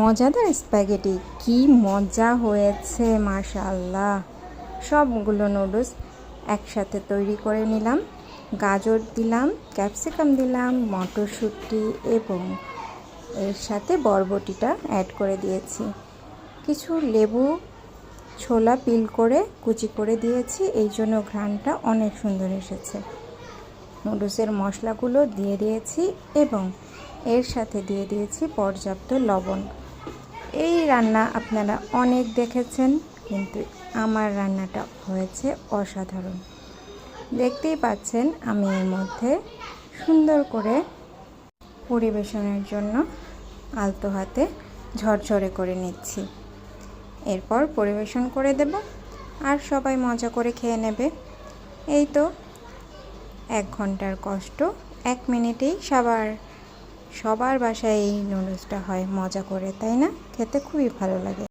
মজাদার স্প্যাগেটি। কি মজা হয়েছে, মাশাআল্লাহ। সবগুলো নুডলস একসাথে তৈরি করে নিলাম। গাজর দিলাম, ক্যাপসিকাম দিলাম, মটরশুঁটি এবং এর সাথে বরবটিটা অ্যাড করে দিয়েছি। কিছু লেবু ছোলা পিল করে কুচি করে দিয়েছি, এই জন্য ঘ্রাণটা অনেক সুন্দর এসেছে। নুডলসের মশলাগুলো দিয়ে দিয়েছি এবং এর সাথে দিয়ে দিয়েছি পর্যাপ্ত লবণ। এই রান্না আপনারা অনেক দেখেছেন, কিন্তু আমার রান্নাটা হয়েছে অসাধারণ। দেখতেই পাচ্ছেন আমি এর মধ্যে সুন্দর করে পরিবেশনের জন্য আলতো হাতে ঝরঝরে করে নিচ্ছি। এরপর পরিবেশন করে দেব আর সবাই মজা করে খেয়ে নেবে। এই তো এক ঘণ্টার কষ্ট, এক মিনিটেই সবার সবার বাসায় এই নুডলসটা হয় মজা করে তাই না? খেতে খুবই ভালো লাগে।